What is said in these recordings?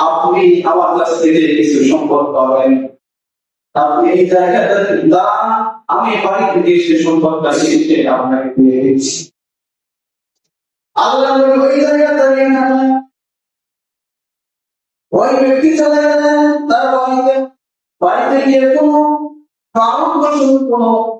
আপনি আমার কাছ থেকে কিছু সম্পদ পাবেন। আপনি এই জায়গাটা দান। আমি বাড়ি থেকে সে সম্পদটা শিখে আপনাকে দিয়ে দিচ্ছি। ব্যক্তি চলে তার বাড়িতে। বাড়িতে গিয়ে কোনো কারণবশত কোনো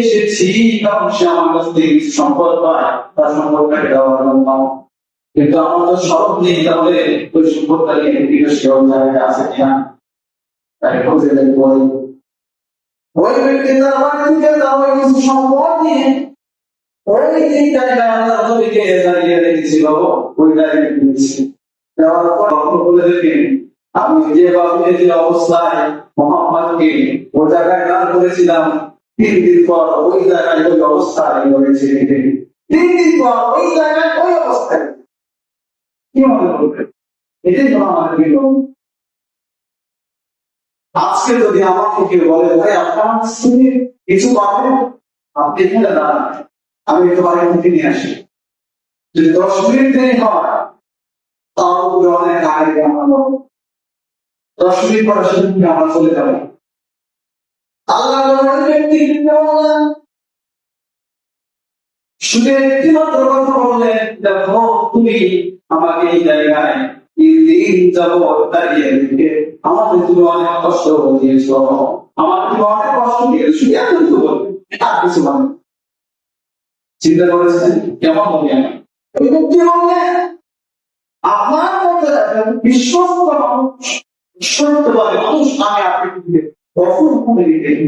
এসেছি কারণ সে আমার কাছ থেকে সম্পদ পায়, তার সম্পদটাকে দেওয়ার জন্য কিন্তু আমার তো স্বরূপ নেই, তাহলে ওই সম্পদটা নিয়ে জায়গায় আছে কিনা? তাই খুঁজে দেখব ওই ব্যক্তি তার বাড়ি থেকে দেওয়া কিছু সম্পদ নিয়ে, ওই দাঁড়িয়ে ওই দেওয়ার পর দেখেন আমি যে বাবুকে যে অবস্থায় মোহাম্মদকে ওই জায়গায় দান করেছিলাম তিন দিন পর ওই জায়গায় ওই অবস্থায় রয়েছে তিন দিন পর ওই জায়গায় ওই অবস্থায় কি মনে এটাই তো আজকে যদি আমাকে কেউ বলে, ভাই, আপনার স্ত্রী কিছু পাবেন আপনি এখানে দাঁড়ান। আমি একটু বাড়ি থেকে নিয়ে আসি। যদি দশ মিনিট দেরি হয় তার উপরে অনেক আগে দশ মিনিট পরে সেদিন আমরা চলে যাব। আল্লাহ দেখো, তুমি আমাকে কষ্ট চিন্তা করেছেন? কেমন আপনার একজন বিশ্বস্ত মানুষ সত্যবাদী মানুষ আমি আপনাকে কখন মনে দেখি